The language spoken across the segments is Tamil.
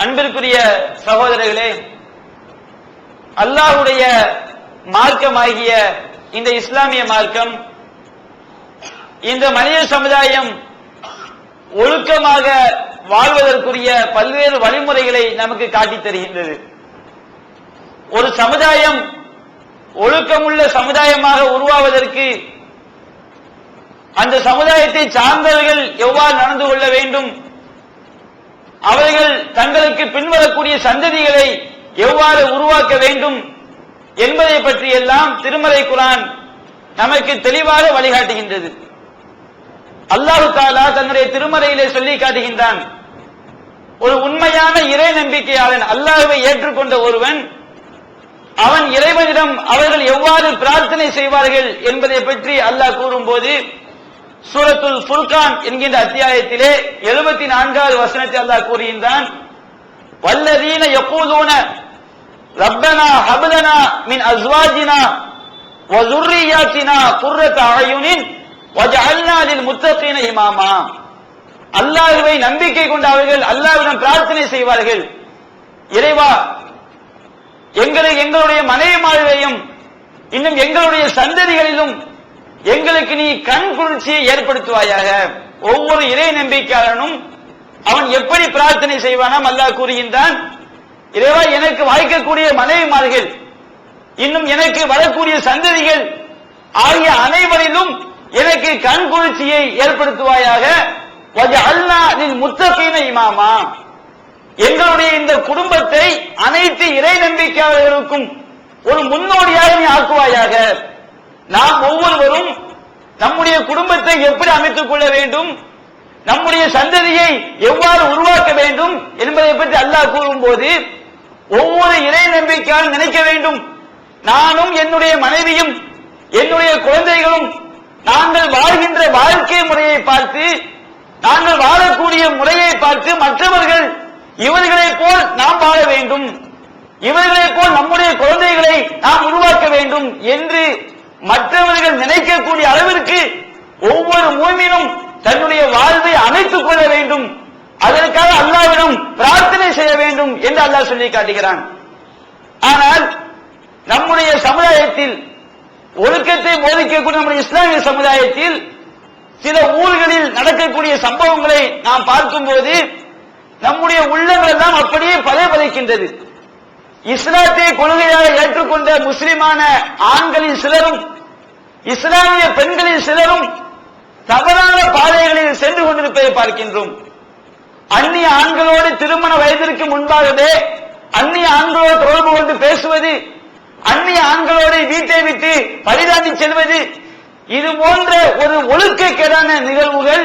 அன்பிற்குரிய சகோதரர்களே அல்லாஹுடைய மார்க்கமாகிய இந்த இஸ்லாமிய மார்க்கம் இந்த மனித சமுதாயம் ஒழுக்கமாக வாழ்வதற்குரிய பல்வேறு வழிமுறைகளை நமக்கு காட்டித் தருகின்றது. ஒரு சமுதாயம் ஒழுக்கமுள்ள சமுதாயமாக உருவாவதற்கு அந்த சமுதாயத்தை சார்ந்தவர்கள் எவ்வாறு நடந்து கொள்ள வேண்டும் அவர்கள் தங்களுக்கு பின்வரக்கூடிய சந்ததிகளை எவ்வாறு உருவாக்க வேண்டும் என்பதை பற்றி எல்லாம் திருமலை குரான் நமக்கு தெளிவாக வழிகாட்டுகின்றது. அல்லாஹு தாலா தன்னுடைய திருமறையிலே சொல்லி காட்டுகின்றான். ஒரு உண்மையான இறை நம்பிக்கையாளன் அல்லாஹுவை ஏற்றுக்கொண்ட ஒருவன் அவன் இறைவனிடம் அவர்கள் எவ்வாறு பிரார்த்தனை செய்வார்கள் என்பதை பற்றி அல்லாஹ் கூறும்போது சூரத்துல் புல்கான் என்கின்ற அத்தியாயத்திலே எழுபத்தி நான்காவது வசனத்தை அல்லாஹ் கூறுகின்றான். வல்லதீன எப்போதூன ரப்பனா ஹபலனா மின் அஸ்வாஜினா வதுர்ரியாத்தினா குர்ரத் அழையுனின் வஜஅல்னா லில் முத்தகீன இமாமா. அல்லாஹ்வை நம்பிக்கை கொண்ட அவர்கள் அல்லாஹ்விடம் பிரார்த்தனை செய்வார்கள். இறைவா எங்களை எங்களுடைய மனைவிமார்களையும் இன்னும் எங்களுடைய சந்ததிகளிலும் எங்களுக்கு நீ கண் குளிர்ச்சியை ஏற்படுத்துவாயாக. ஒவ்வொரு இறை நம்பிக்கையாளனும் அவன் எப்படி பிரார்த்தனை செய்வானாம் அல்லாஹ் கூறுகின்றான். இறைவா எனக்கு வாய்க்கக்கூடிய மனைவிமார்கள் இன்னும் எனக்கு வரக்கூடிய சந்ததிகள் ஆகிய அனைவரிலும் எனக்கு கண் குளிர்ச்சியை ஏற்படுத்துவாயாக. அல்லா முத்தகீன இமாமா. எங்களுடைய இந்த குடும்பத்தை அனைத்து இறை நம்பிக்கையாளர்களுக்கும் ஒரு முன்னோடியாக நீ ஆக்குவாயாக. நாம் ஒவ்வொருவரும் நம்முடைய குடும்பத்தை எப்படி அமைத்துக் கொள்ள வேண்டும்? நம்முடைய சந்ததியை எவ்வாறு உருவாக்க வேண்டும்? என்பதை பற்றி அல்லாஹ் கூறும்போது ஒவ்வொரு இறை நம்பிக்கையால் நினைக்க வேண்டும். நானும் என்னுடைய மனைவியும் என்னுடைய குழந்தைகளும் நாங்கள் வாழ்கின்ற வாழ்க்கை முறையை பார்த்து நாங்கள் வாழக்கூடிய முறையை பார்த்து மற்றவர்கள் இவர்களைப் போல் நாம் வாழ வேண்டும். இவர்களைப் போல் நம்முடைய குழந்தைகளை நாம் உருவாக்க வேண்டும் என்று மற்றவர்கள் நினைக்கக்கூடிய அளவிற்கு ஒவ்வொரு மூமினும் தன்னுடைய வாழ்வை அமைத்துக் கொள்ள வேண்டும். அதற்காக அல்லாவிடம் பிரார்த்தனை செய்ய வேண்டும் என்று அல்லாஹ் சொல்லி காட்டுகிறான். ஆனால் நம்முடைய சமுதாயத்தில் ஒழுக்கத்தை போதிக்கக்கூடிய நம்முடைய இஸ்லாமிய சமுதாயத்தில் சில ஊர்களில் நடக்கக்கூடிய சம்பவங்களை நாம் பார்க்கும்போது நம்முடைய உள்ளங்கள் எல்லாம் அப்படியே பதைபதைக்கின்றது. இஸ்லாத்தை கொள்கையாக ஏற்றுக்கொண்ட முஸ்லிமான ஆண்களின் சிலரும் இஸ்லாமிய பெண்களின் சிலரும் தவறான பாதைகளில் சென்று கொண்டிருப்பதை பார்க்கின்றோம். அந்நிய ஆண்களோடு திருமண வயதிற்கு முன்பாகவே அந்நிய ஆண்களோடு தொடர்பு கொண்டு பேசுவது அந்நிய ஆண்களோடு வீட்டை விட்டு பரிதாண்டி செல்வது இது போன்ற ஒரு ஒழுக்கக்கேடான நிகழ்வுகள்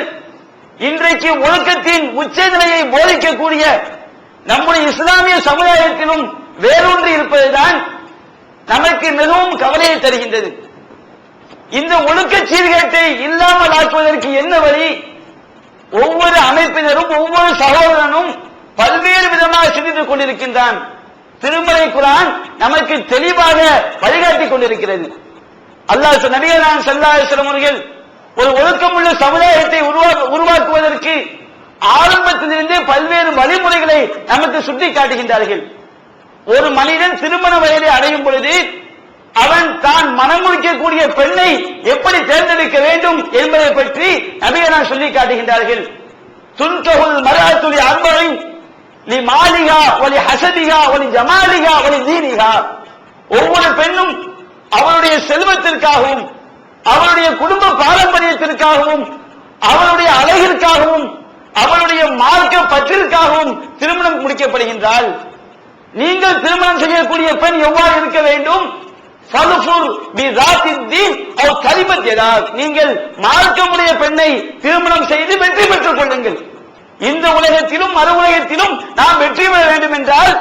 இன்றைக்கு ஒழுக்கத்தின் உச்ச நிலையை போதிக்கக்கூடிய நம்முடைய இஸ்லாமிய சமுதாயத்திலும் வேரூன்றி இருப்பதுதான் நமக்கு மிகவும் கவலையை தருகின்றது. இந்த ஒழுக்க சீர்கேட்டை இல்லாமல் ஆக்குவதற்கு என்ன வழி? ஒவ்வொரு அமைப்பினரும் ஒவ்வொரு சகோதரனும் பல்வேறு விதமாக சிந்தித்துக் கொண்டிருக்கின்றான். திருமலை குரான் நமக்கு தெளிவாக வழிகாட்டிக் கொண்டிருக்கிறது. அல்லாஹ் நபிகளான் செல்லாசிரம் அவர்கள் ஒரு ஒழுக்கமுள்ள சமுதாயத்தை உருவாக்குவதற்கு ஆரம்பத்திலிருந்தே பல்வேறு வழிமுறைகளை நமக்கு சுட்டி காட்டுகின்றார்கள் ஒரு மனிதன் திருமண வயதை அடையும் பொழுது அவன் தான் மனம் முடிக்கக்கூடிய பெண்ணை எப்படி தேர்ந்தெடுக்க வேண்டும் என்பதை பற்றி நபியனா சொல்லி காட்டுகின்றார்கள். துன்ககுல் மராத்துலி அன்பரை நீ மாலிகா ஒலி ஹசதிகா ஒலி ஜமாலிகா ஒலி தீனிகா ஒவ்வொரு பெண்ணும் அவளுடைய செல்வத்திற்காகவும் அவளுடைய குடும்ப பாரம்பரியத்திற்காகவும் அவளுடைய அழகிற்காகவும் அவளுடைய மார்க்க பற்றிற்காகவும் திருமணம் முடிக்கப்படுகின்றாள். நீங்கள் திருமணம் செய்யக்கூடிய பெண் எவ்வாறு இருக்க வேண்டும்? நீங்கள் மார்க்கமுடைய பெண்ணை திருமணம் செய்து வெற்றி பெற்றுக் கொள்ளுங்கள். இந்த உலகத்திலும் மறு உலகத்திலும் நாம் வெற்றி பெற வேண்டும் என்றால்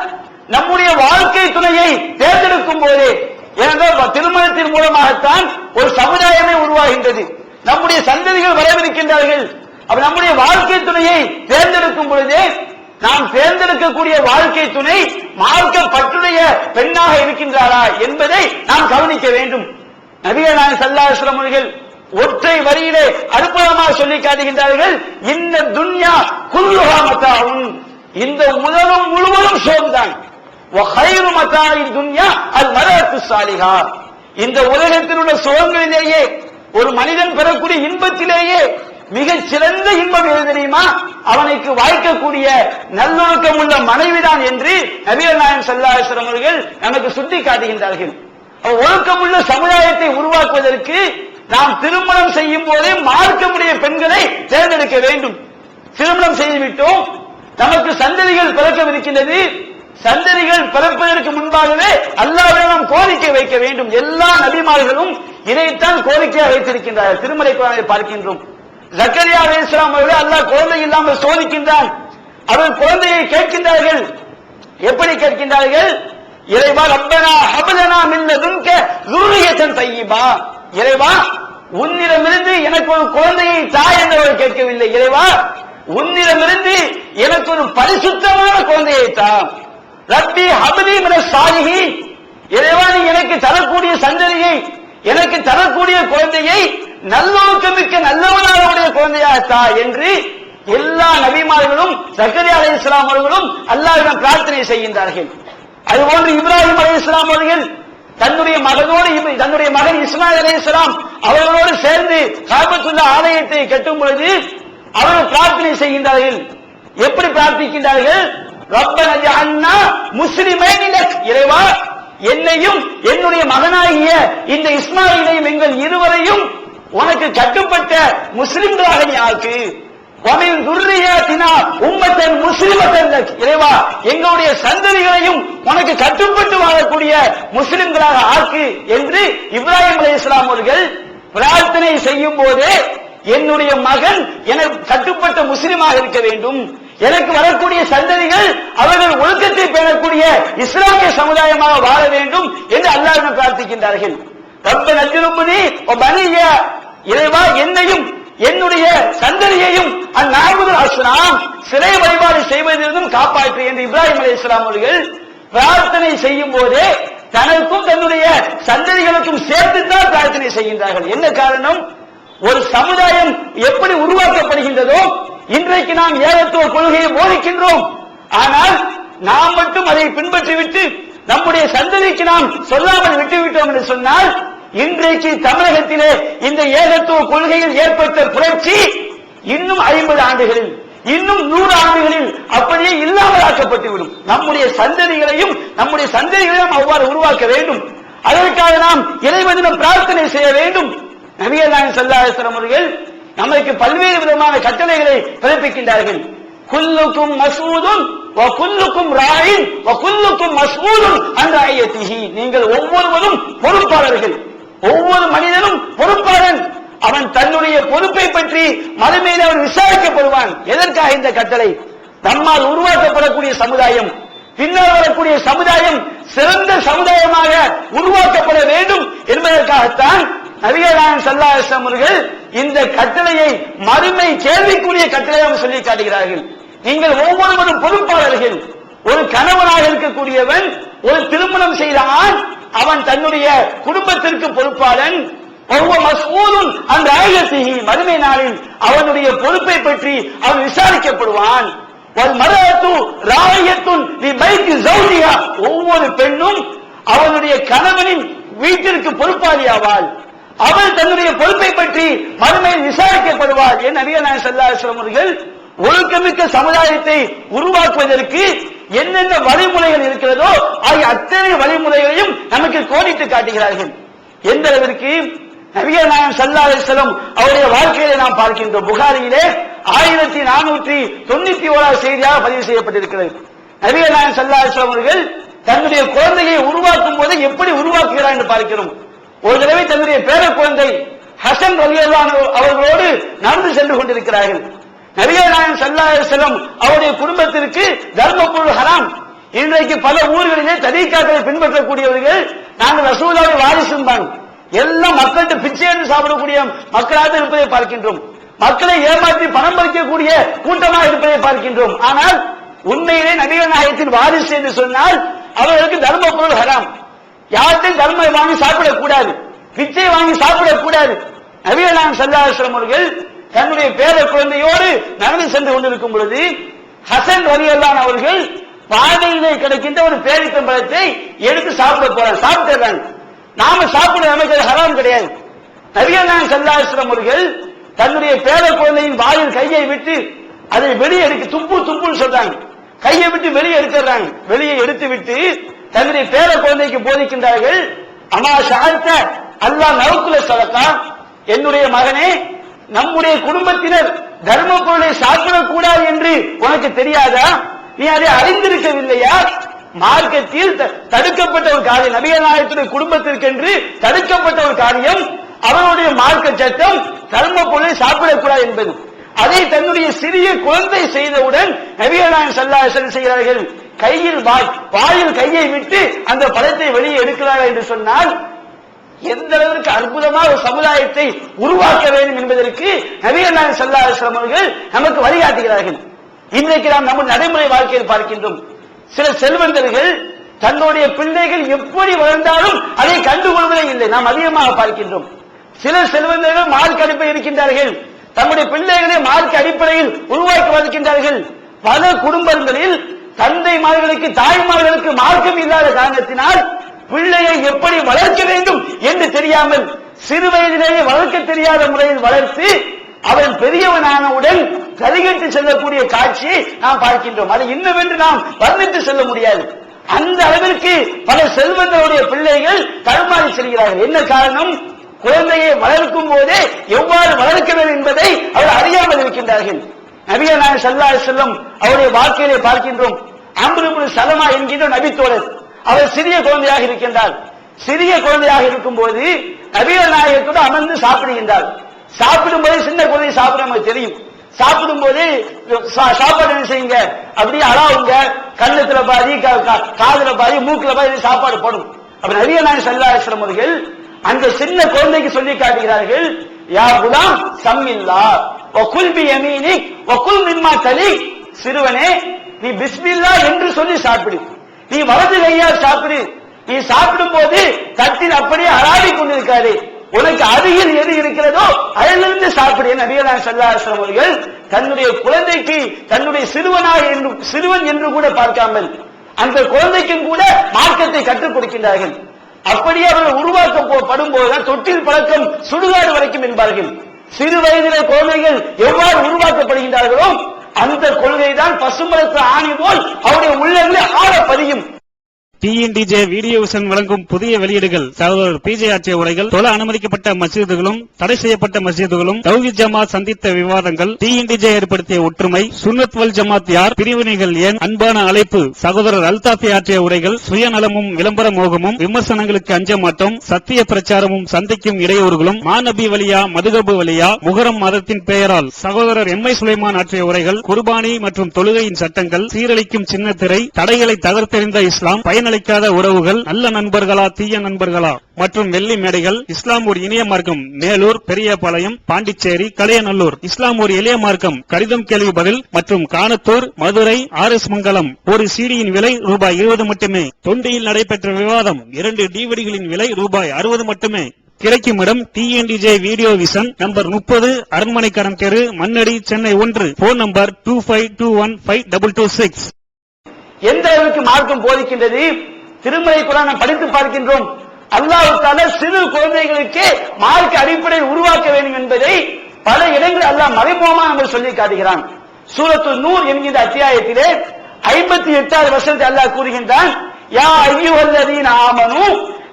நம்முடைய வாழ்க்கை துணையை தேர்ந்தெடுக்கும் போதே ஏனென்றால் திருமணத்தின் மூலமாகத்தான் ஒரு சமுதாயமே உருவாகின்றது. நம்முடைய சந்ததிகள் வரவிருக்கின்றார்கள். அப்ப நம்முடைய வாழ்க்கை துணையை தேர்ந்தெடுக்கும் பொழுதே நாம் தேர்ந்தெடுக்கக்கூடிய வாழ்க்கை துணை மார்க்க பற்றுடைய பெண்ணாக இருக்கின்றாரா என்பதை நாம் கவனிக்க வேண்டும். நபிகள் நாயகம் சல்லாஸ்லம் அவர்கள் ஒற்றை வரியிலே அற்புதமாக சொல்லி காட்டுகின்றார்கள் இந்த துன்யா குல்லுகா மத்தாவும் இந்த உலகம் முழுவதும் சோம்தான் துன்யா அல் மரத்து சாலிகா இந்த உலகத்தில் உள்ள சுகங்களிலேயே ஒரு மனிதன் பெறக்கூடிய இன்பத்திலேயே மிகச் சிறந்த இன்பம் எது தெரியுமா? அவனுக்கு வாய்க்கக்கூடிய நல்லொழுக்கம் உள்ள மனைவிதான் என்று நபிகள் நாயன் சல்லாஸ்வரம் அவர்கள் நமக்கு சுட்டி காட்டுகின்றார்கள் ஒழுக்கமுள்ள சமுதாயத்தை உருவாக்குவதற்கு நாம் திருமணம் செய்யும் போதே மார்க்கமுடைய பெண்களை தேர்ந்தெடுக்க வேண்டும். திருமணம் செய்துவிட்டோம். நமக்கு சந்ததிகள் பிறக்கவிருக்கின்றது. சந்ததிகள் பிறப்பதற்கு முன்பாகவே அல்லாவிடம் கோரிக்கை வைக்க வேண்டும். எல்லா நபிமார்களும் இதைத்தான் கோரிக்கையாக வைத்திருக்கின்றார்கள். திருமலை குரானை பார்க்கின்றோம். ஜக்கரியா அலி இஸ்லாம் அவர்கள் அல்லாஹ் குழந்தை இல்லாமல் சோதிக்கின்றான். அவர்கள் குழந்தையை கேட்கின்றார்கள். எப்படி கேட்கின்றார்கள்? இறைவா ரப்பனா ஹபலனா மின்னதுன்க துர்ரியத்தன் தையிபா இறைவா உன்னிடமிருந்து எனக்கு ஒரு குழந்தையை தாய் என்றவர் கேட்கவில்லை. இறைவா உன்னிடமிருந்து எனக்கு ஒரு பரிசுத்தமான குழந்தையை தான் ரப்பி ஹபலி மின சாலிகி இறைவா நீ எனக்கு தரக்கூடிய சந்ததியை எனக்கு தரக்கூடிய குழந்தையை நல்லொழுக்கமிக்க நல்லவனாருடைய குழந்தையாக தா என்று எல்லா நபிமார்களும் சக்கரி அலை இஸ்லாம் அவர்களும் அல்லாவிடம் பிரார்த்தனை செய்கின்றார்கள். அதுபோன்று இப்ராஹிம் அலி இஸ்லாம் அவர்கள் தன்னுடைய மகனோடு தன்னுடைய மகன் இஸ்மாயில் அலி இஸ்லாம் அவர்களோடு சேர்ந்து காபத்துள்ள ஆலயத்தை கட்டும் பொழுது அவர்கள் பிரார்த்தனை செய்கின்றார்கள். எப்படி பிரார்த்திக்கின்றார்கள்? ரப்பன ஜஅல்னா முஸ்லிமைன் லக் இறைவா என்னையும் என்னுடைய மகனாகிய இந்த இஸ்மாயிலையும் எங்கள் இருவரையும் உனக்கு கட்டுப்பட்ட முஸ்லிம்களாக நீ ஆக்கு. உம்மத்தன் முஸ்லிமத்தன் இறைவா எங்களுடைய சந்ததிகளையும் உனக்கு கட்டுப்பட்டு வாழக்கூடிய முஸ்லிம்களாக ஆக்கு என்று இப்ராஹிம் அலி இஸ்லாம் அவர்கள் பிரார்த்தனை செய்யும் போதே என்னுடைய மகன் எனக்கு கட்டுப்பட்ட முஸ்லிமாக இருக்க வேண்டும். எனக்கு வரக்கூடிய சந்ததிகள் அவர்கள் ஒழுக்கத்தை பெறக்கூடிய இஸ்லாமிய சமுதாயமாக வாழ வேண்டும் என்று அல்லாஹ் பிரார்த்திக்கின்றார்கள். ரப்ப நஜ்ருபுனி வ பனிய இறைவா என்னையும் என்னுடைய சந்ததியையும் அந்நாகுதல் அஸ்லாம் சிறை வழிபாடு செய்வதிலிருந்தும் காப்பாற்று என்று இப்ராஹிம் அலி இஸ்லாம் அவர்கள் பிரார்த்தனை செய்யும் போதே தனக்கும் தன்னுடைய சந்ததிகளுக்கும் சேர்த்துத்தான் பிரார்த்தனை செய்கின்றார்கள். என்ன காரணம்? ஒரு சமுதாயம் எப்படி உருவாக்கப்படுகின்றதோ இன்றைக்கு நாம் ஏகத்துவ கொள்கையை போதிக்கின்றோம். ஆனால் நாம் மட்டும் அதை பின்பற்றிவிட்டு நம்முடைய சந்ததிக்கு நாம் சொல்லாமல் விட்டுவிட்டோம் என்று சொன்னால் இன்றைக்கு தமிழகத்திலே இந்த ஏகத்துவ கொள்கையில் ஏற்பட்ட புரட்சி இன்னும் ஐம்பது ஆண்டுகளில் இன்னும் நூறு ஆண்டுகளில் அப்படியே இல்லாமல் ஆக்கப்பட்டுவிடும். நம்முடைய சந்ததிகளையும் நம்முடைய சந்ததிகளையும் அவ்வாறு உருவாக்க வேண்டும். அதற்காக நாம் இறைவனிடம் பிரார்த்தனை செய்ய வேண்டும். நபிகள் நாயன் ஸல்லல்லாஹு அவர்கள் நமக்கு பல்வேறு விதமான கட்டளைகளை பிறப்பிக்கின்றார்கள். குல்லுக்கும் மசூதும் வகுல்லுக்கும் குல்லுக்கும் ராயின் வகுல்லுக்கும் குல்லுக்கும் மஸ்ஊலுன் அன் நீங்கள் ஒவ்வொருவரும் பொறுப்பாளர்கள். ஒவ்வொரு மனிதனும் பொறுப்பாளன். அவன் தன்னுடைய பொறுப்பை பற்றி மறுமையில் அவன் விசாரிக்கப்படுவான். எதற்காக இந்த கட்டளை? நம்மால் உருவாக்கப்படக்கூடிய சமுதாயம். பின்னால் வரக்கூடிய சமுதாயம் சிறந்த சமுதாயமாக உருவாக்கப்பட வேண்டும் என்பதற்காகத்தான் நபிகள் சல்லாசம் அவர்கள் இந்த கட்டளையை மறுமை கேள்விக்குரிய கட்டளையாக சொல்லி காட்டுகிறார்கள். நீங்கள் ஒவ்வொருவரும் பொறுப்பாளர்கள். ஒரு கணவனாக இருக்கக்கூடியவன் ஒரு திருமணம் செய்த ஆண் அவன் தன்னுடைய குடும்பத்திற்கு பொறுப்பாளன். ஒவ்வொரு அந்த ஆயத்திகி மறுமை நாளில் அவனுடைய பொறுப்பை பற்றி அவன் விசாரிக்கப்படுவான். ஒவ்வொரு பெண்ணும் அவனுடைய கணவனின் வீட்டிற்கு பொறுப்பாளியாவாள். அவள் தன்னுடைய பொறுப்பை பற்றி மறுமையில் விசாரிக்கப்படுவார் என் அறிய நாயகம் ஸல்லல்லாஹு அவர்கள் ஒழுக்கமிக்க சமுதாயத்தை உருவாக்குவதற்கு என்னென்ன வழிமுறைகள் இருக்கிறதோ ஆகிய அத்தனை வழிமுறைகளையும் நமக்கு கோடிட்டு காட்டுகிறார்கள். எந்த அளவிற்கு? நபிகள் நாயகம் ஸல்லல்லாஹு அலைஹி அவருடைய வாழ்க்கையில நாம் பார்க்கின்றோம் புகாரியிலே ஆயிரத்தி நானூற்றி தொண்ணூத்தி ஓராவது செய்தியாக பதிவு செய்யப்பட்டிருக்கிறது. நபிகள் நாயகம் ஸல்லல்லாஹு அவர்கள் தன்னுடைய குழந்தையை உருவாக்கும் போது எப்படி உருவாக்குகிறார் என்று பார்க்கிறோம். ஒரு தடவை தன்னுடைய பேர குழந்தை ஹசன் ரலியல்லாஹு அவர்களோடு நடந்து சென்று கொண்டிருக்கிறார்கள். நபிகள் நாயகம் ஸல்லல்லாஹு அவருடைய குடும்பத்திற்கு தர்மபுரு ஹராம். இன்றைக்கு பல ஊர்களிலே தரீக்காக்களை பின்பற்றக்கூடியவர்கள் நாங்கள் ரசூலாவை வாரிசும்பாங்க எல்லாம் மக்கள்கிட்ட பிச்சை என்று சாப்பிடக்கூடிய மக்களாக இருப்பதை பார்க்கின்றோம். மக்களை ஏமாற்றி பணம் பறிக்கக்கூடிய கூட்டமாக இருப்பதை பார்க்கின்றோம். ஆனால் உண்மையிலே நபிகள் நாயகத்தின் வாரிசு என்று சொன்னால் அவர்களுக்கு தர்ம பொருள் ஹராம். யார்கிட்டையும் தர்மம் வாங்கி சாப்பிடக்கூடாது. பிச்சை வாங்கி சாப்பிடக்கூடாது. நபிகள் நாயகம் ஸல்லல்லாஹு அவர்கள் தன்னுடைய பேர குழந்தையோடு நடந்து சென்று கொண்டிருக்கும் பொழுது ஹசன் வலியல்லான் அவர்கள் பாதையிலே கிடைக்கின்ற ஒரு பேரித்தம்பழத்தை எடுத்து சாப்பிட போறாங்க சாப்பிட்டுறாங்க நாம சாப்பிட நமக்கு அது ஹராம் கிடையாது. நபிகள் செல்லாசிரம் அவர்கள் தன்னுடைய பேர குழந்தையின் வாயில் கையை விட்டு அதை வெளியே எடுக்க துப்பு துப்புன்னு சொல்றாங்க. கையை விட்டு வெளியே எடுத்துறாங்க வெளியே எடுத்து விட்டு தன்னுடைய பேர குழந்தைக்கு போதிக்கின்றார்கள். அம்மா சாத்த அல்லாஹ் நவுக்குல சதக்கா என்னுடைய மகனே நம்முடைய குடும்பத்தினர் தர்ம பொருளை சாப்பிடக்கூடாது என்று உனக்கு தெரியாதா? நீ அதை அறிந்திருக்கவில்லையா? மார்க்கத்தில் தடுக்கப்பட்ட ஒரு காரியம். நபிகள் குடும்பத்திற்கு குடும்பத்திற்கென்று தடுக்கப்பட்ட ஒரு காரியம். அவருடைய மார்க்க சட்டம் தர்ம பொருளை சாப்பிடக்கூடாது என்பது. அதை தன்னுடைய சிறிய குழந்தை செய்தவுடன் நபிகள் சல்லாசன் செய்கிறார்கள் கையில் வாய் வாயில் கையை விட்டு அந்த பழத்தை வெளியே எடுக்கிறார்கள் என்று சொன்னால் எந்த அளவிற்கு அற்புதமான ஒரு சமுதாயத்தை உருவாக்க வேண்டும் என்பதற்கு நவீன நாயகம் அவர்கள் நமக்கு வழிகாட்டுகிறார்கள். இன்றைக்கு நாம் நம்ம நடைமுறை வாழ்க்கையில் பார்க்கின்றோம். சில செல்வந்தர்கள் தன்னுடைய பிள்ளைகள் எப்படி வளர்ந்தாலும் அதை கண்டுகொள்வதே இல்லை. நாம் அதிகமாக பார்க்கின்றோம். சில செல்வந்தர்கள் மார்க் அடிப்பை இருக்கின்றார்கள் தம்முடைய பிள்ளைகளை மார்க் அடிப்படையில் உருவாக்கி வருகின்றார்கள் பல குடும்பங்களில் தந்தைமார்களுக்கு தாய்மார்களுக்கு மார்க்கம் இல்லாத காரணத்தினால் பிள்ளையை எப்படி வளர்க்க வேண்டும் என்று தெரியாமல் சிறு வயதிலேயே வளர்க்க தெரியாத முறையில் வளர்த்து அவன் பெரியவனானவுடன் கலிகட்டு செல்லக்கூடிய காட்சியை நாம் பார்க்கின்றோம். அதை இன்னும் நாம் வர்ணித்து செல்ல முடியாது. அந்த அளவிற்கு பல செல்வந்தருடைய பிள்ளைகள் தடுமாறி செல்கிறார்கள். என்ன காரணம்? குழந்தையை வளர்க்கும் போதே எவ்வாறு வளர்க்கிறது என்பதை அவர் அறியாமல் இருக்கின்றார்கள். நபிகள் நாயகம் ஸல்லல்லாஹு செல்லும் அவருடைய வாழ்க்கையிலே பார்க்கின்றோம். அம்பு சலமா என்கின்ற நபித்தோழர் அவர் சிறிய குழந்தையாக இருக்கின்றார். சிறிய குழந்தையாக இருக்கும் போது நபிகள் நாயகத்தோடு அமர்ந்து சாப்பிடுகின்றார். சாப்பிடும்போது சின்ன குழந்தை சாப்பிட நமக்கு தெரியும். சாப்பிடும் போது சா- சாப்பாடு என்ன செய்யுங்க? அப்படியே அழாவுங்க. கண்ணத்துல பாதி கா- காதுல பாதி மூக்குல பாதி சாப்பாடு போடும். அப்ப நபிகள் நாயகம் ஸல்லல்லாஹு அவர்கள் அந்த சின்ன குழந்தைக்கு சொல்லி காட்டுகிறார்கள் யா குலாம் சம்மில்லா. வகுல் பி யமீனி வகுல் மிம்மா தலி சிறுவனே நீ பிஸ்மில்லா என்று சொல்லி சாப்பிடு. நீ வலது கையா சாப்பிடு. நீ சாப்பிடும் போது தட்டில் அப்படியே அலாடி கொண்டிருக்காரு. உனக்கு அருகில் எது இருக்கிறதோ அதிலிருந்து சாப்பிடு. நபிகளான் சல்லாசம் அவர்கள் தன்னுடைய குழந்தைக்கு தன்னுடைய சிறுவனாக என்று சிறுவன் என்று கூட பார்க்காமல் அந்த குழந்தைக்கும் கூட மார்க்கத்தை கற்றுக் கொடுக்கின்றார்கள். அப்படியே அவர்கள் உருவாக்கப்படும் போதுதான் தொட்டில் பழக்கம் சுடுகாடு வரைக்கும் என்பார்கள். சிறு வயதிலே குழந்தைகள் எவ்வாறு உருவாக்கப்படுகின்றார்களோ அந்த கொள்கை தான் பசுமரத்து ஆணி போல் அவருடைய உள்ளங்களில் ஆழ பதியும் டிஎன்டிஜே வீடியோ விஷன் வழங்கும் புதிய வெளியீடுகள் சகோதரர் பிஜே ஆற்றிய உரைகள் தொலை அனுமதிக்கப்பட்ட மசீதுகளும் தடை செய்யப்பட்ட மசீதுகளும் தௌஹீத் ஜமாத் சந்தித்த விவாதங்கள் டிஎன்டிஜே ஏற்படுத்திய ஒற்றுமை சுன்னத் வல் ஜமாத் யார் பிரிவினைகள் ஏன் அன்பான அழைப்பு சகோதரர் அல்தாஃபி ஆற்றிய உரைகள் சுயநலமும் விளம்பர மோகமும் விமர்சனங்களுக்கு அஞ்ச மாட்டோம் சத்திய பிரச்சாரமும் சந்திக்கும் இடையூறுகளும் மாநபி வழியா மதுகபு வழியா முகரம் மதத்தின் பெயரால் சகோதரர் எம் ஐ சுலைமான் ஆற்றிய உரைகள் குர்பானி மற்றும் தொழுகையின் சட்டங்கள் சீரழிக்கும் சின்னத்திரை தடைகளை தகர்த்தெறிந்த இஸ்லாம் பலனளிக்காத உறவுகள் நல்ல நண்பர்களா தீய நண்பர்களா? மற்றும் வெள்ளி மேடைகள் இஸ்லாம் ஒரு இனிய மார்க்கம். மேலூர் பெரியபாளையம் பாண்டிச்சேரி கலையநல்லூர். இஸ்லாம் ஒரு எளிய மார்க்கம். கடிதம் கேள்வி பதில் மற்றும் காணத்தூர் மதுரை ஆர் எஸ் மங்கலம். ஒரு சீடியின் விலை ரூபாய் இருபது மட்டுமே. தொண்டியில் நடைபெற்ற விவாதம் இரண்டு டிவிடிகளின் விலை ரூபாய் அறுபது மட்டுமே. கிடைக்கும் இடம் டிஎன்டிஜே வீடியோ விசன் நம்பர் முப்பது அரண்மனைக்கரம் தெரு மண்ணடி சென்னை ஒன்று. Phone number two five two one five double two six. எந்த அளவுக்கு மார்க்கம் போதிக்கின்றது? திருமலை கூட நாம் படித்து பார்க்கின்றோம். அல்லாஹ் சிறு குழந்தைகளுக்கு மார்க்க அடிப்படையில் உருவாக்க வேண்டும் என்பதை பல இடங்களில் அல்லாஹ் மறைமுகமா நம்ம சொல்லி காட்டுகிறான். சூரத்து நூர் என்கின்ற அத்தியாயத்திலே ஐம்பத்தி எட்டாவது வருஷத்தை அல்லாஹ் கூறுகின்றான். யா ஐயுவல்லதீன ஆமனு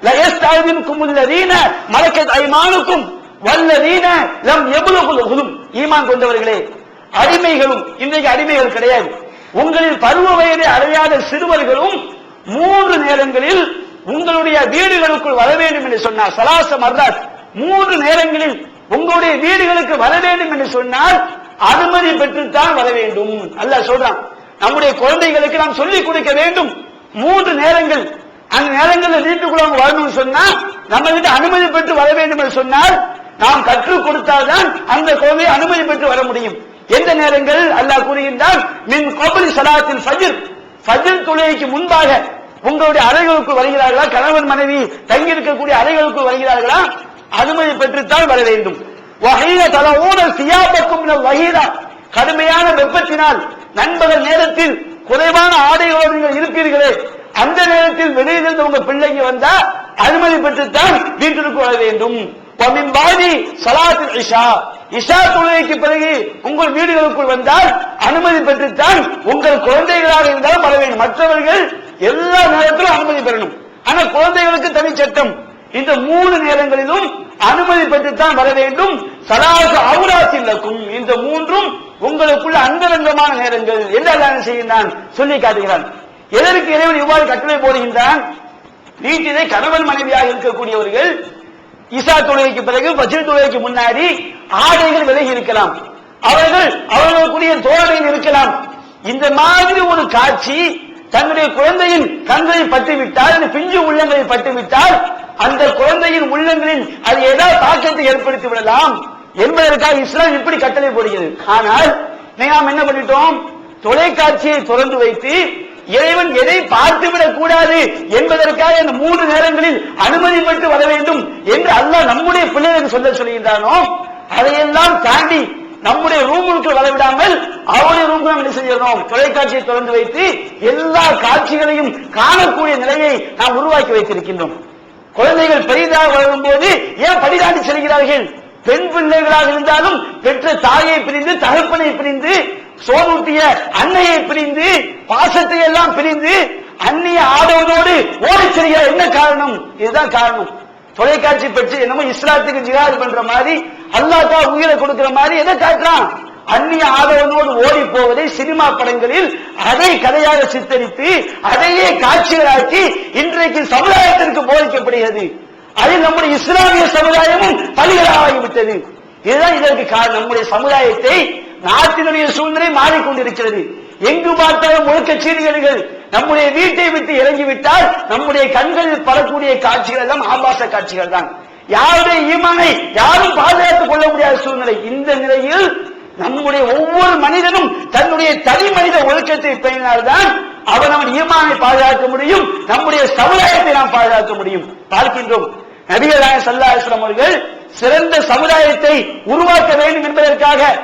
லயஸ்தாவின் குமுல்லதீன மலக்கத் ஐமானுக்கும் வல்லதீன லம் எவ்வளவு ஈமான் கொண்டவர்களே அடிமைகளும் இன்றைக்கு அடிமைகள் கிடையாது. உங்களில் பருவ வயதை அடையாத சிறுவர்களும் மூன்று நேரங்களில் உங்களுடைய வீடுகளுக்குள் வர வேண்டும் என்று சொன்னார். சலாச மர்தாத் மூன்று நேரங்களில் உங்களுடைய வீடுகளுக்கு வர வேண்டும் என்று சொன்னால் அனுமதி பெற்றுத்தான் வர வேண்டும். அல்ல சொல்றான். நம்முடைய குழந்தைகளுக்கு நாம் சொல்லிக் கொடுக்க வேண்டும். மூன்று நேரங்கள். அந்த நேரங்களில் வீட்டுக்குள்ள அவங்க வரணும்னு சொன்னா நம்ம கிட்ட அனுமதி பெற்று வர வேண்டும் என்று சொன்னால் நாம் கற்றுக் கொடுத்தால்தான் அந்த குழந்தை அனுமதி பெற்று வர முடியும். எந்த நேரங்கள் அல்லாஹ் கூறுகின்றான் மின் கபலி சலாத்தில் ஃபஜில் ஃபஜில் தொழுகைக்கு முன்பாக உங்களுடைய அறைகளுக்குள் வருகிறார்களா? கணவன் மனைவி தங்கி இருக்கக்கூடிய அறைகளுக்குள் வருகிறார்களா? அனுமதி பெற்றுத்தான் வர வேண்டும். வகையில தலவோட சியாபக்கும் வகையிலா கடுமையான வெப்பத்தினால் நண்பகல் நேரத்தில் குறைவான ஆடைகளோடு நீங்கள் இருப்பீர்களே அந்த நேரத்தில் வெளியிலிருந்து உங்க பிள்ளைங்க வந்தா அனுமதி பெற்றுத்தான் வீட்டிற்கு வர வேண்டும். இஷா தொழுகைக்கு பிறகு உங்கள் வீடுகளுக்குள் வந்தால் அனுமதி பெற்றுத்தான் உங்கள் குழந்தைகளாக இருந்தாலும் வர வேண்டும். மற்றவர்கள் எல்லா நேரத்திலும் அனுமதி பெறணும். ஆனா குழந்தைகளுக்கு தனி சட்டம். இந்த மூணு நேரங்களிலும் அனுமதி பெற்றுத்தான் வர வேண்டும். சலாசு அவுராசில்லக்கும் இந்த மூன்றும் உங்களுக்குள்ள அந்தரங்கமான நேரங்கள். என்ன அல்லாஹ் செய்கின்றான்? சொல்லி காட்டுகிறான். எதற்கு இறைவன் இவ்வாறு கட்டளை போடுகின்றான்? வீட்டிலே கணவன் மனைவியாக இருக்கக்கூடியவர்கள் இசா தொழுகைக்கு பிறகு வஜ்ர தொழுகைக்கு முன்னாடி ஆடைகள் விலகி இருக்கலாம். அவர்கள் அவர்களுக்குரிய தோழர்கள் இருக்கலாம். இந்த மாதிரி ஒரு காட்சி தன்னுடைய குழந்தையின் கண்களை பட்டுவிட்டால் அந்த பிஞ்சு உள்ளங்களை பட்டுவிட்டால் அந்த குழந்தையின் உள்ளங்களில் அது ஏதாவது தாக்கத்தை ஏற்படுத்தி விடலாம் என்பதற்காக இஸ்லாம் இப்படி கட்டளை போடுகிறது. ஆனால் நாம் என்ன பண்ணிட்டோம்? தொலைக்காட்சியை திறந்து வைத்து இறைவன் எதை பார்த்துவிடக் கூடாது என்பதற்காக இந்த மூன்று நேரங்களில் அனுமதி பெற்று வர வேண்டும் என்று அல்லாஹ் நம்முடைய பிள்ளைகளுக்கு சொல்ல சொல்கின்றானோ? அதையெல்லாம் தாண்டி நம்முடைய ரூமுக்கு வரவிடாமல் அவருடைய ரூமுக்கு நாம் என்ன செய்யணும்? தொலைக்காட்சியை திறந்து வைத்து எல்லா காட்சிகளையும் காணக்கூடிய நிலையை நாம் உருவாக்கி வைத்திருக்கின்றோம். குழந்தைகள் பெரிதாக வளரும்போது ஏன் படிதாண்டி செல்கிறார்கள்? பெண் பிள்ளைகளாக இருந்தாலும் பெற்ற தாயை பிரிந்து தகப்பனை பிரிந்து சோனூட்டிய அன்னையை பிரிந்து பாசத்தை எல்லாம் பிரிந்து அந்நிய ஆதவனோடு ஓடி செல்கிறார் என்ன காரணம்? இதுதான் காரணம். தொலைக்காட்சி பெற்று என்னமோ இஸ்லாத்துக்கு ஜிகாது பண்ற மாதிரி அல்லாஹ் உயிரை கொடுக்கிற மாதிரி எதை காட்டுறான்? அந்நிய ஆதவனோடு ஓடி போவதை சினிமா படங்களில் அதை கதையாக சித்தரித்து அதையே காட்சிகளாக்கி இன்றைக்கு சமுதாயத்திற்கு போதிக்கப்படுகிறது. அதில் நம்முடைய இஸ்லாமிய சமுதாயமும் பலிகளாகிவிட்டது. இதுதான் இதற்கு காரணம். நம்முடைய சமுதாயத்தை நாட்டினுடைய சூழ்நிலை மாறிக்கொண்டிருக்கிறது. எங்கு பார்த்தாலும் ஒழுக்க சீரியல்கள் நம்முடைய வீட்டை விட்டு இறங்கிவிட்டால் நம்முடைய கண்களில் படக்கூடிய காட்சிகள் எல்லாம் ஆபாச காட்சிகள் தான். யாருடைய ஈமானை யாரும் பாதுகாத்துக் கொள்ள முடியாத சூழ்நிலை. இந்த நிலையில் நம்முடைய ஒவ்வொரு மனிதனும் தன்னுடைய தனி மனித ஒழுக்கத்தை பேணினால்தான் அவன் அவன் ஈமானை பாதுகாக்க முடியும். நம்முடைய சமுதாயத்தை நாம் பாதுகாக்க முடியும். பார்க்கின்றோம். நபிகராய நாயகம் அவர்கள் சிறந்த சமுதாயத்தை உருவாக்க வேண்டும் என்பதற்காக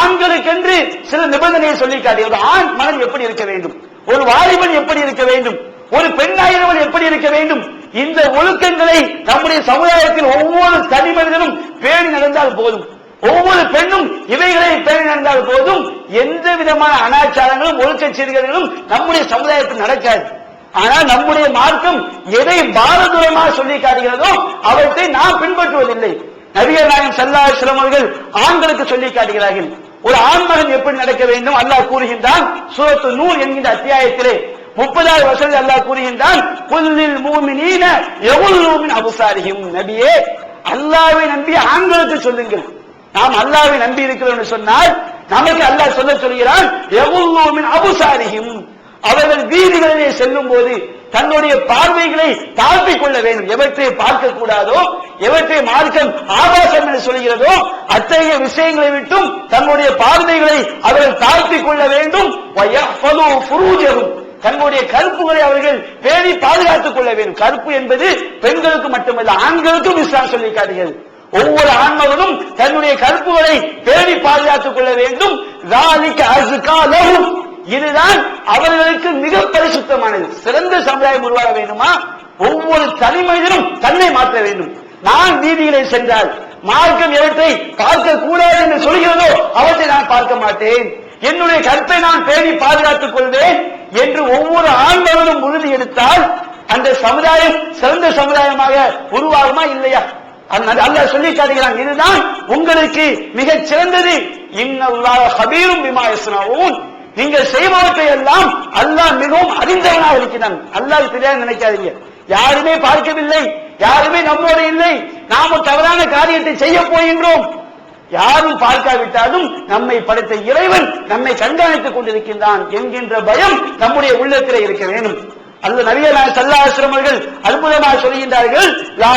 ஆண்களுக்கென்று சில நிபந்தனையை சொல்லி காட்டி ஒரு ஆண் மனம் எப்படி இருக்க வேண்டும்? ஒரு வாலிபன் எப்படி இருக்க வேண்டும்? ஒரு பெண்ணாயிரவன் எப்படி இருக்க வேண்டும்? இந்த ஒழுக்கங்களை நம்முடைய சமுதாயத்தில் ஒவ்வொரு தனி மனிதனும் பேணி நடந்தால் போதும். ஒவ்வொரு பெண்ணும் இவைகளை பேணி நடந்தால் போதும். எந்த விதமான அனாச்சாரங்களும் ஒழுக்க சீர்கேடுகளும் நம்முடைய சமுதாயத்தில் நடக்காது. ஆனால் நம்முடைய மார்க்கம் எதை பாரதூரமாக சொல்லி காட்டுகிறதோ அவற்றை நாம் பின்பற்றுவதில்லை. நபிகள் நாயகம் ஸல்லல்லாஹு அவர்கள் ஆண்களுக்கு சொல்லி காட்டுகிறார்கள். ஒரு ஆண்மகன் எப்படி நடக்க வேண்டும்? அல்லாஹ் கூறுகின்றான். சூரத்து நூல் என்கின்ற அத்தியாயத்திலே முப்பதாவது வசதி அல்லாஹ் கூறுகின்றான். குல்லில் மூமினீன எவ்வளவு அபுசாரியும் நபியே அல்லாவை நம்பி ஆண்களுக்கு சொல்லுங்கள். நாம் அல்லாவை நம்பி இருக்கிறோம் சொன்னால் நமக்கு அல்லாஹ் சொல்ல சொல்கிறான் எவ்வளவு அபுசாரியும் அவர்கள் வீதிகளிலே செல்லும் போது தன்னுடைய பார்வைகளை தாழ்த்திக் கொள்ள வேண்டும். எவற்றை பார்க்க கூடாதோ எவற்றை மார்க்கம் ஆபாசம் என்று சொல்கிறதோ அத்தகைய விஷயங்களை விட்டும் தன்னுடைய பார்வைகளை அவர்கள் தாழ்த்திக் கொள்ள வேண்டும். தங்களுடைய கருப்புகளை அவர்கள் பேணி பாதுகாத்துக் கொள்ள வேண்டும். கருப்பு என்பது பெண்களுக்கு மட்டுமல்ல ஆண்களுக்கும் இஸ்லாம் சொல்லி ஒவ்வொரு ஆண்மகனும் தன்னுடைய கருப்புகளை பேணி பாதுகாத்துக் கொள்ள வேண்டும். இதுதான் அவர்களுக்கு மிக பரிசுத்தமானது. சிறந்த சமுதாயம் உருவாக வேண்டுமா? ஒவ்வொரு தனி மனிதனும் தன்னை மாற்ற வேண்டும். நான் வீதியிலே சென்றால் மார்க்கம் எவற்றை பார்க்க கூடாது என்று சொல்கிறதோ அவற்றை நான் பார்க்க மாட்டேன். என்னுடைய கருத்தை நான் பேணி பாதுகாத்துக் கொள்வேன் என்று ஒவ்வொரு ஆண்மகனும் உறுதி எடுத்தால் அந்த சமுதாயம் சிறந்த சமுதாயமாக உருவாகுமா இல்லையா? அல்ல சொல்லி காட்டுகிறான். இதுதான் உங்களுக்கு மிகச் சிறந்தது. இன்னும் ஹபீரும் விமாயசனாவும் நீங்கள் செய்பவற்றை எல்லாம் அல்லாஹ் மிகவும் அறிந்தவனாக இருக்கிறான். அல்லாஹ் தெரியாது நினைக்காதீங்க. யாருமே பார்க்கவில்லை. யாருமே நம்மோடு இல்லை. நாம தவறான காரியத்தை செய்ய போகின்றோம். யாரும் பார்க்காவிட்டாலும் நம்மை படைத்த இறைவன் நம்மை கண்காணித்துக் கொண்டிருக்கின்றான் என்கின்ற பயம் நம்முடைய உள்ளத்திலே இருக்க வேண்டும். அல்ல நவீன சல்லாசிரமர்கள் அற்புதமாக சொல்கின்றார்கள் லா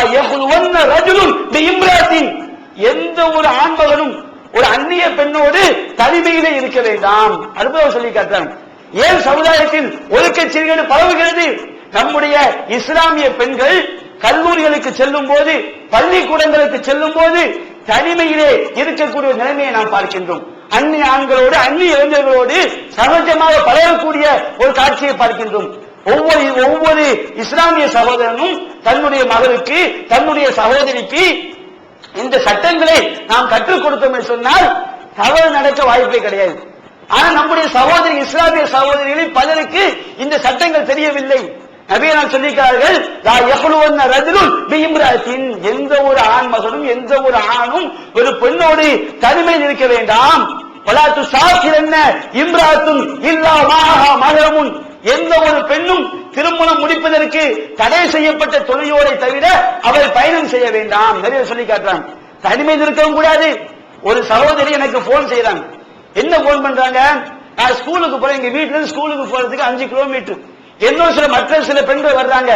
எந்த ஒரு ஆண்மகனும் ஒரு அந்நிய பெண்ணோடு தனிமையிலே இருக்க வேண்டாம். அனுபவம் சொல்லி காட்டுறாங்க. ஏன் சமுதாயத்தில் ஒழுக்க சீர்கேடு பரவுகிறது. நம்முடைய இஸ்லாமிய பெண்கள் கல்லூரிகளுக்கு செல்லும் போது பள்ளிக்கூடங்களுக்கு செல்லும் போது தனிமையிலே இருக்கக்கூடிய நிலைமையை நாம் பார்க்கின்றோம். அந்நிய ஆண்களோடு அந்நிய இளைஞர்களோடு சகஜமாக பழகக்கூடிய ஒரு காட்சியை பார்க்கின்றோம். ஒவ்வொரு ஒவ்வொரு இஸ்லாமிய சகோதரனும் தன்னுடைய மகளுக்கு தன்னுடைய சகோதரிக்கு இந்த சட்டங்களை நாம் கற்றுக் கொடுத்தோம் சொன்னால் தவறு நடக்க வாய்ப்பே கிடையாது. ஆனா நம்முடைய சகோதரி இஸ்லாமிய சகோதரிகளில் பலருக்கு இந்த சட்டங்கள் தெரியவில்லை. நபியனால் சொல்லிக்கிறார்கள் எந்த ஒரு ஆண் மகனும் எந்த ஒரு ஆணும் ஒரு பெண்ணோடு தனிமையில் இருக்க வேண்டாம். வலாத்து சாக்கிரன்ன இம்ராத்தும் இல்லா மாஹா மகமுன் எந்த ஒரு பெண்ணும் திருமணம் முடிப்பதற்கு தடை செய்யப்பட்ட துணையோரை தவிர அவள் பயணம் செய்ய வேண்டாம். நிறைய சொல்லி காட்டுறாங்க. தனிமையில் இருக்கவும் கூடாது. ஒரு சகோதரி எனக்கு போன் செய்யறாங்க என்ன போன் பண்றாங்க? நான் ஸ்கூலுக்கு போறேன். எங்க வீட்டுல இருந்து ஸ்கூலுக்கு போறதுக்கு அஞ்சு கிலோமீட்டர் இன்னும் சில மற்ற சில பெண்கள் வர்றாங்க.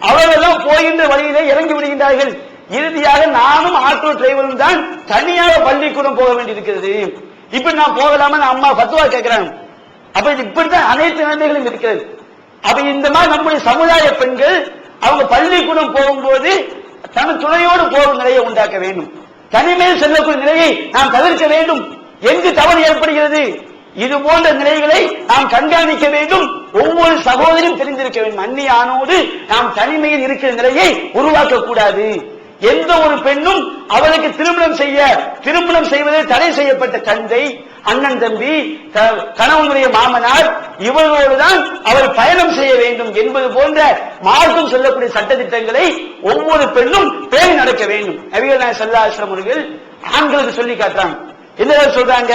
அவர்களெல்லாம் போகின்ற வழியிலே இறங்கி விடுகின்றார்கள். இறுதியாக நானும் ஆட்டோ டிரைவரும் தான் தனியாக பள்ளிக்கூடம் போக வேண்டியிருக்கிறது. இப்ப நான் போகலாமா? நான் அம்மா பத்துவா கேட்கிறாங்க அப்ப இது இப்படித்தான் அனைத்து நிலைமைகளும் இருக்கிறது. அப்ப இந்த மாதிரி நம்முடைய சமுதாய பெண்கள் அவங்க பள்ளிக்கூடம் போகும்போது தன் துணையோடு போகும் நிலையை உண்டாக்க வேண்டும். தனிமையில் செல்லக்கூடிய நிலையை நாம் தவிர்க்க வேண்டும். எங்கு தவறு ஏற்படுகிறது? இது போன்ற நிலைகளை நாம் கண்காணிக்க வேண்டும். ஒவ்வொரு சகோதரியும் தெரிந்திருக்க வேண்டும். அந்நிய ஆணோடு நாம் தனிமையில் இருக்கிற நிலையை உருவாக்க கூடாது எந்த ஒரு பெண்ணும் அவளுக்கு திருமணம் செய்ய திருமணம் செய்வதே தடை செய்யப்பட்ட தந்தை அண்ணன் தம்பி க- கணவனுடைய மாமனார் இவர்களோடு தான் அவர் பயணம் செய்ய வேண்டும் என்பது போன்ற மார்க்கம் சொல்லக்கூடிய சட்டதிட்டங்களை ஒவ்வொரு பெண்ணும் பேணி நடக்க வேண்டும். நபிகள் செல்லாசிரம் அவர்கள் ஆண்களுக்கு சொல்லி காட்டுறாங்க. என்ன சொல்றாங்க?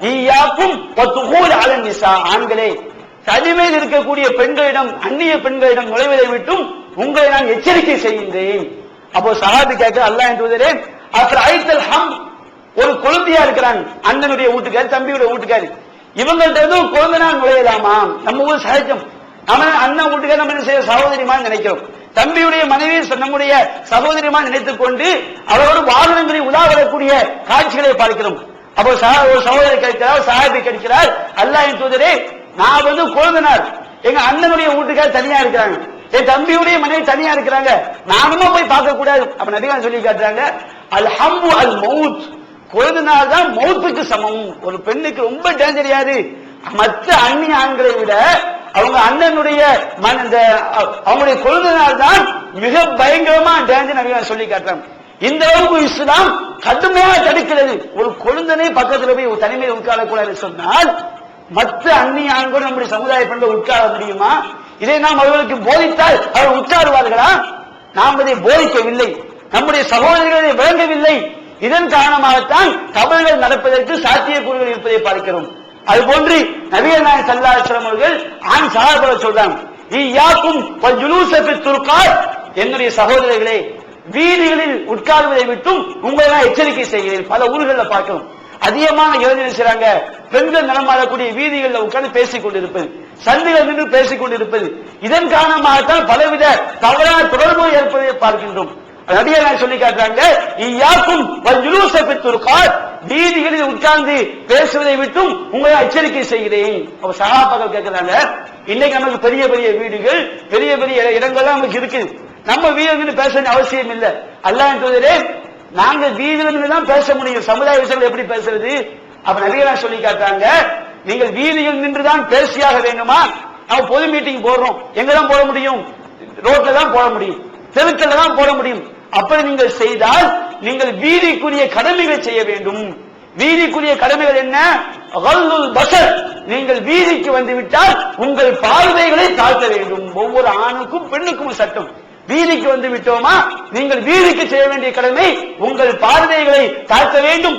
ஈயாக்கும் பத்துகூல் அலன் நிசா ஆண்களே தனிமையில் இருக்கக்கூடிய பெண்களிடம் அந்நிய பெண்களிடம் நுழைவதை விட்டும் உங்களை நான் எச்சரிக்கை செய்கின்றேன். அப்போ சஹாபி கேட்க அல்லா என்று அப்புறம் ஐத்தல் ஹம் ஒரு குழந்தையா இருக்கிறாங்க அண்ணனுடைய வீட்டுக்காரி தம்பியுடைய வீட்டுக்காரி. இவங்கள்ட்ட இருந்து குழந்தைனா நுழையலாமா? நம்ம ஊர் சகஜம். நம்ம அண்ணன் வீட்டுக்காரி நம்ம என்ன செய்ய சகோதரிமா நினைக்கிறோம். தம்பியுடைய மனைவி நம்முடைய சகோதரிமா நினைத்துக் கொண்டு அவரோடு வாகனங்களை உலாவரக்கூடிய காட்சிகளை பார்க்கிறோம். அப்போ ஒரு சகோதரி கேட்கிறார் சஹாபி கேட்கிறார் அல்லாஹ் என் தூதரே நான் வந்து குழந்தனார். எங்க அண்ணனுடைய வீட்டுக்கார் தனியா இருக்கிறாங்க. என் தம்பியுடைய மனைவி தனியா இருக்கிறாங்க. நானுமா போய் பார்க்க கூடாது. அப்ப நபிகான் சொல்லி காட்டுறாங்க அல் ஹம்பு அல் மவுத் குழந்தனார் தான் மௌத்துக்கு சமம். ஒரு பெண்ணுக்கு ரொம்ப டேஞ்சர் யாரு? மற்ற அந்நிய ஆண்களை விட அவங்க அண்ணனுடைய மன- இந்த அவங்களுடைய கொழுந்தனார் தான் மிக பயங்கரமா டேஞ்சர் நபிகான் சொல்லி காட்டுறாங்க. இந்த அளவுக்கு இஸ்லாம் கடுமையாக தடுக்கிறது. ஒரு கொழுந்தனை பக்கத்துல போய் ஒரு தனிமையில் உட்காரக்கூடாது சொன்னால் மற்ற அந்நிய ஆண்கள் நம்முடைய சமுதாய பெண்கள் உட்கார முடியுமா? இதை நாம் அவர்களுக்கு போதித்தால் அவர்கள் உட்காருவார்களா நாம் இதை போதிக்கவில்லை. நம்முடைய சகோதரிகளை விளங்கவில்லை இதன் காரணமாகத்தான் தவறுகள் நடப்பதற்கு சாத்தியக்கூறுகள் இருப்பதை பார்க்கிறோம். அதுபோன்று நபிகள் நாயகம் ஸல்லல்லாஹு அவர்கள் ஆண் சஹாபாவை சொல்றாங்க. ஈயாக்கும் வஜுலூஸ என்னுடைய சகோதரர்களே வீதிகளில் உட்கார்வதை விட்டும் உங்களை நான் எச்சரிக்கை செய்கிறேன். பல ஊர்களில் பார்க்கிறோம். அதிகமான இளைஞர்கள் செய்றாங்க. பெண்கள் நடமாடக்கூடிய வீதிகளில் உட்கார்ந்து பேசிக் கொண்டிருப்பேன். சந்திகள் நின்று பேசிக் கொண்டிருப்பது. இதன் காரணமாகத்தான் பலவித தவறான தொடர்பு ஏற்பதை பார்க்கின்றோம். நடிகர் சொல்லி காட்டுறாங்க இயாக்கும் வீதிகளில் உட்கார்ந்து பேசுவதை விட்டும் உங்களை எச்சரிக்கை செய்கிறேன். அப்ப சகாபாக்கள் கேட்கிறாங்க இன்னைக்கு நமக்கு பெரிய பெரிய வீடுகள் பெரிய பெரிய இடங்கள் இடங்கள்லாம் நமக்கு இருக்கு. நம்ம வீதியில் பேச வேண்டிய அவசியம் இல்ல. அல்லாஹ் என்பதிலே நாங்க வீதியில் தான் பேச முடியும். சமுதாய விஷயங்கள் எப்படி பேசுறது? அப்ப நடிகரா சொல்லி காட்டுறாங்க நீங்கள் வீதியில் நின்றுதான் பேசியாக வேண்டுமா? நம்ம பொது மீட்டிங் போடுறோம். எங்கதான் போட முடியும்? ரோட்ல தான் போட முடியும். தெருக்கல்ல தான் போட முடியும். அப்படி நீங்கள் செய்தால் நீங்கள் வீதிக்குரிய கடமைகளை செய்ய வேண்டும். வீதிக்குரிய கடமைகள் என்ன? பசர் நீங்கள் வீதிக்கு வந்து விட்டால் உங்கள் பார்வைகளை தாழ்த்த வேண்டும். ஒவ்வொரு ஆணுக்கும் பெண்ணுக்கும் சட்டம். வீதிக்கு வந்து விட்டோமா நீங்கள் வீதிக்கு செய்ய வேண்டிய கடமை உங்கள் பார்வைகளை தாழ்த்த வேண்டும்.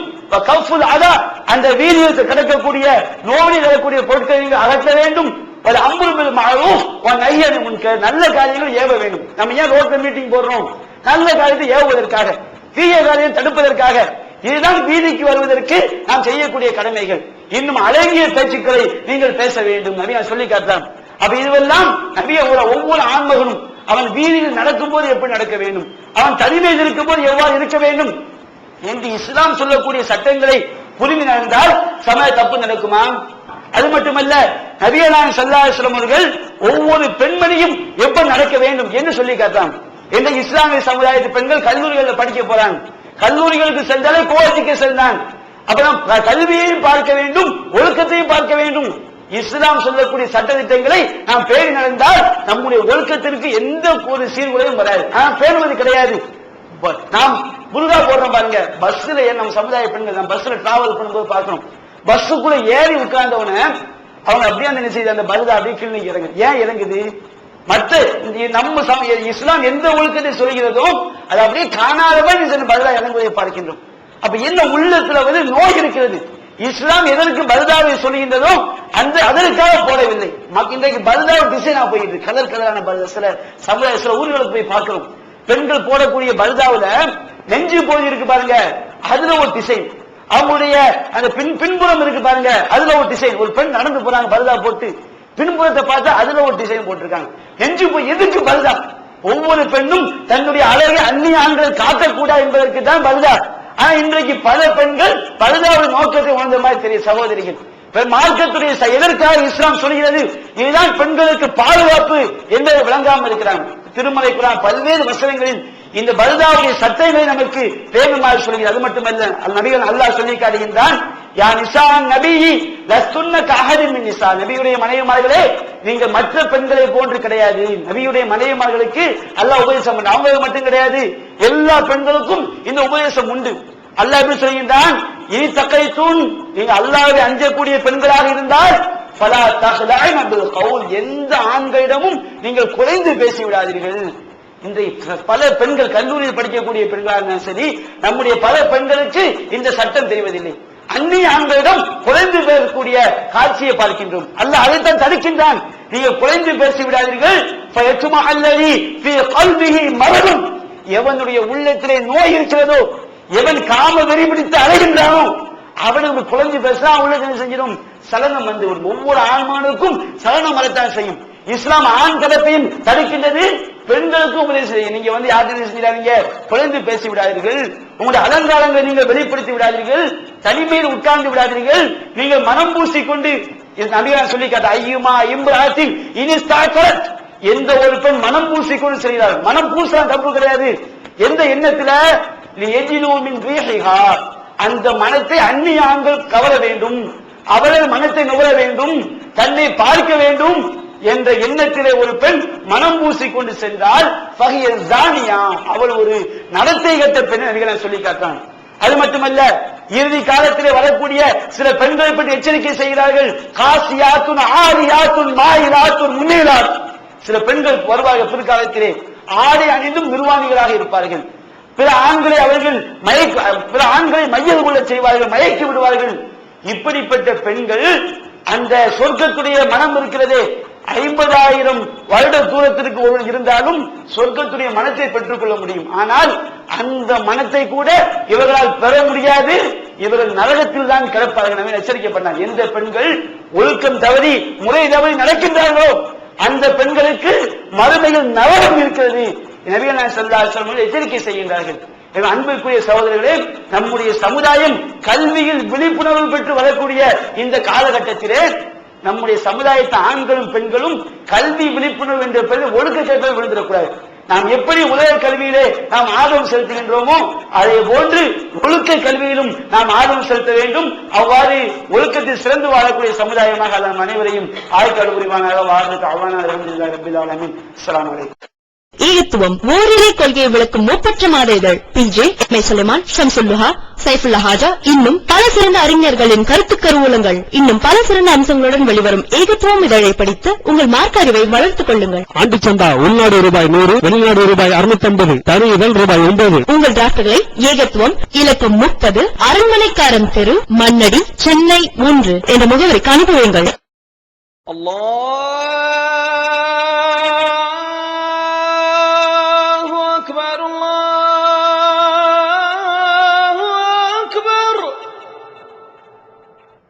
அந்த வீதியில் கிடக்கக்கூடிய நோயில் இருக்கக்கூடிய பொருட்களை நீங்கள் அகற்ற வேண்டும். ஒரு அம்புல் மாறும் ஐயனை முன்க நல்ல காரியங்கள் ஏவ வேண்டும். நம்ம ஏன் ரோட்ல மீட்டிங் போடுறோம்? நல்ல காரியத்தை ஏவுவதற்காக தீய காரியம் தடுப்பதற்காக. இதுதான் வீதிக்கு வருவதற்கு நாம் செய்யக்கூடிய கடமைகள். இன்னும் அழகிய பேச்சுக்களை நீங்கள் பேச வேண்டும். நபியா சொல்லி காட்டான் அப்ப இதுவெல்லாம் நபிய ஒரு ஒவ்வொரு ஆண்மகனும் அவன் வீதியில் நடக்கும்போது எப்படி நடக்க வேண்டும்? அவன் தனிமையில் இருக்கும்போது எவ்வாறு இருக்க வேண்டும்? என்று இஸ்லாம் சொல்லக்கூடிய சட்டங்களை புரிந்து நடந்தால் சமய தப்பு நடக்குமா? அது மட்டுமல்ல நபியலான் சல்லாஹம் அவர்கள் ஒவ்வொரு பெண்மணியும் எப்ப நடக்க வேண்டும் என்று சொல்லி காட்டான் இந்த இஸ்லாமிய சமுதாயத்து பெண்கள் கல்லூரிகளில் படிக்க போறாங்க. கல்லூரிகளுக்கு சென்றாலே கோவத்துக்கு சென்றான் அப்புறம் கல்வியையும் பார்க்க வேண்டும் ஒழுக்கத்தையும் பார்க்க வேண்டும். இஸ்லாம் சொல்லக்கூடிய சட்ட திட்டங்களை நாம் பேணி நடந்தால் நம்முடைய ஒழுக்கத்திற்கு எந்த ஒரு சீர்குலையும் வராது. ஆனா பேணுவது கிடையாது. நாம் புதுதா போடுறோம் பாருங்க. பஸ்ல ஏன் நம்ம சமுதாய பெண்கள் நம்ம பஸ்ல டிராவல் பண்ணும்போது பார்க்கணும். பஸ்ஸுக்குள்ள ஏறி உட்கார்ந்தவன அவங்க அப்படியே அந்த என்ன செய்யுது? அந்த பருதா அப்படியே கீழே இறங்கு ஏன் இறங்குது? மற்ற இந்த நம்ம இஸ்லாம் எந்த ஒழுக்கத்தை சொல்கிறதோ அது அப்படியே காணாதவன் இந்த பருதா இறங்குவதை பார்க்கின்றோம். அப்ப என்ன உள்ளத்துல வந்து நோய் இருக்கிறது? இஸ்லாம் எதற்கு பல்தாவை சொல்லுகின்றதோ அந்த அதற்காக போடவில்லை. மக்க- இன்றைக்கு பல்தாவை டிசைனா போயிட்டு கலர் கலரான பல்தா சில சமுதாய சில ஊர்களுக்கு போய் பார்க்கிறோம். பெண்கள் போடக்கூடிய பல்தாவுல நெஞ்சு போய் இருக்கு பாருங்க அதுல ஒரு டிசைன் அவங்களுடைய அந்த பின் பின்புறம் இருக்கு பாருங்க அதுல ஒரு டிசைன் ஒரு பெண் நடந்து போறாங்க பல்தா போட்டு பின்புறத்தை பார்த்தா அதுல ஒரு டிசைன் போட்டிருக்காங்க. நெஞ்சு போய் எதுக்கு பல்தா ஒவ்வொரு பெண்ணும் தன்னுடைய அழகை அந்நிய ஆண்கள் காட்டக்கூடாது என்பதற்கு தான் பல்தா ஆனா இன்றைக்கு பல பெண்கள் பழுதாவுடைய நோக்கத்தை உணர்ந்த மாதிரி தெரியும் சகோதரிகள். மார்க்கத்துடைய ச- எதற்காக இஸ்லாம் சொல்கிறது? இதுதான் பெண்களுக்கு பாதுகாப்பு என்பதை விளங்காமல் இருக்கிறாங்க. திருமலை குரான் பல்வேறு வசனங்களில் இந்த பல்தாவுடைய சட்டங்களை நமக்கு வேணுமாறு சொல்கிறது அது மட்டுமல்ல நபிகள் அல்லாஹ் சொல்லி காட்டுகின்றான் யா நிசா நபி லஸ்துன்ன கஹரின் நிசா. நபியுடைய மனைவிமார்களே நீங்க மற்ற பெண்களை போன்று கிடையாது. நபியுடைய மனைவிமார்களுக்கு அல்லாஹ் உபதேசம் பண்ண அவங்களுக்கு மட்டும் கிடையாது. எல்லா பெண்களுக்கும் இந்த உபதேசம் உண்டு. அல்லாஹ் எப்படி சொல்கின்றான் இனி தக்கைத்தூன் நீங்க அல்லாஹ்வை அஞ்சக்கூடிய பெண்களாக இருந்தால் பலா தஹ்லாயின் என்பது கவுல் எந்த ஆண்களிடமும் நீங்கள் குறைந்து பேசி விடாதீர்கள் இன்றைய பல பெண்கள் கல்லூரியில் படிக்கக்கூடிய பெண்களாக இருந்தாலும் சரி நம்முடைய பல பெண்களுக்கு இந்த சட்டம் தெரிவதில்லை. அந்நிய ஆண்களிடம் குறைந்து பேசக்கூடிய காட்சியை பார்க்கின்றோம். அல்ல அதைத்தான் தடுக்கின்றான். நீங்கள் குறைந்து பேசி விடாதீர்கள் எவனுடைய உள்ளத்திலே நோய் இருக்கிறதோ எவன் காம வெறி பிடித்து அலைகின்றானோ அவனுக்கு குழந்தை பேசினா அவங்களுக்கு என்ன செஞ்சிடும்? சலனம் வந்து ஒவ்வொரு ஆண்மானுக்கும் சலனம் வரத்தான் செய்யும். இஸ்லாம் ஆண் கலப்பையும் தடுக்கின்றது பெண்களுக்கும் உபதேசம் செய்யும். நீங்க வந்து யாருக்கு செய்யாதீங்க? குழந்தை பேசி விடாதீர்கள். உங்களுடைய அலங்காரங்களை நீங்கள் வெளிப்படுத்தி விடாதீர்கள். தனிமையில் உட்கார்ந்து விடாதீர்கள். நீங்கள் மனம் பூசிக்கொண்டு இது நபியார் சொல்லி காட்ட ஐயுமா இம்ராத்தில் இனி எந்த ஒரு பெண் மனம் பூசிக்கொண்டு செய்கிறார் மனம் பூசலாம் தப்பு கிடையாது. எந்த எண்ணத்துல? எஜினோமின் ரீஹிஹா. அந்த மனத்தை அந்நிய ஆண்கள் கவர வேண்டும். அவரது மனத்தை நுகர வேண்டும். தன்னை பார்க்க வேண்டும் என்ற எண்ணத்திலே ஒரு பெண் மனம் பூசிக்கொண்டு சென்றால் பகைய ஜானியா. அவள் ஒரு நடத்தை கட்ட பெண் நபிகளை சொல்லி காட்டான் அது மட்டுமல்ல இறுதி காலத்திலே வரக்கூடிய சில பெண்களை பற்றி எச்சரிக்கை செய்கிறார்கள். காசியாத்துன் ஆரியாத்துன் மாயிராத்துன் முன்னேறார் சில பெண்கள் வருவார்கள் பிற்காலத்திலே. ஆடை அணிந்தும் நிர்வாணிகளாக இருப்பார்கள். பிற ஆண்களை அவர்கள் மயக்க பிற ஆண்களை மையல் கொள்ள செய்வார்கள் மயக்கி விடுவார்கள். இப்படிப்பட்ட பெண்கள் அந்த சொர்க்கத்துடைய மனம் இருக்கிறதே. ஐம்பதாயிரம் வருட தூரத்திற்கு ஒருவர் இருந்தாலும் சொர்க்கத்துடைய மனத்தை பெற்றுக் கொள்ள முடியும். ஆனால் அந்த மனத்தை கூட இவர்களால் பெற முடியாது. இவர்கள் நரகத்தில் தான் கிடப்பார்கள். எனவே எச்சரிக்கப்பட்டார் எந்த பெண்கள் ஒழுக்கம் தவறி முறை தவறி நடக்கின்றார்களோ அந்த பெண்களுக்கு மறுமையில் நரகம் இருக்கிறது. நபிகள் நாயகம் சொல்லுங்கள் எச்சரிக்கை செய்கின்றார்கள். எனவே அன்பிற்குரிய சகோதரர்களே நம்முடைய சமுதாயம் கல்வியில் விழிப்புணர்வு பெற்று வரக்கூடிய இந்த காலகட்டத்திலே நம்முடைய சமுதாயத்தை ஆண்களும் பெண்களும் கல்வி விழிப்புணர்வு என்ற பெயரில் ஒழுக்க கேட்பதை விழுந்துடக்கூடாது. நாம் எப்படி உலக கல்வியிலே நாம் ஆர்வம் செலுத்துகின்றோமோ அதே போன்று ஒழுக்க கல்வியிலும் நாம் ஆர்வம் செலுத்த வேண்டும். அவ்வாறு ஒழுக்கத்தில் சிறந்து வாழக்கூடிய சமுதாயமாக நம் அனைவரையும் ஆய்க்காடு புரிவானாக வாழ்ந்து அவான அலமதுல்லா ரபில் ஆலமின் ஈழத்துவம் ஓரிரை கொள்கையை விளக்கும் மூப்பற்ற மாத இதழ் P J M A Sulaiman Shamsulluha Saifulla Haja இன்னும் பல சிறந்த அறிஞர்களின் கருத்து கருவூலங்கள். இன்னும் பல சிறந்த அம்சங்களுடன் வெளிவரும் ஏகத்துவம் இதழை படித்து உங்கள் மார்க் வளர்த்துக் கொள்ளுங்கள். ஆண்டு சந்தா உள்நாடு ரூபாய் நூறு வெளிநாடு ரூபாய் அறுநூத்தி ஐம்பது தனி இதழ் ரூபாய் ஒன்பது. உங்கள் டாக்டர்களை ஏகத்துவம் இலக்கம் முப்பது அரண்மனைக்காரன் தெரு மன்னடி சென்னை மூன்று. என்ற முகவரிக்கு அனுப்பி வையுங்கள்.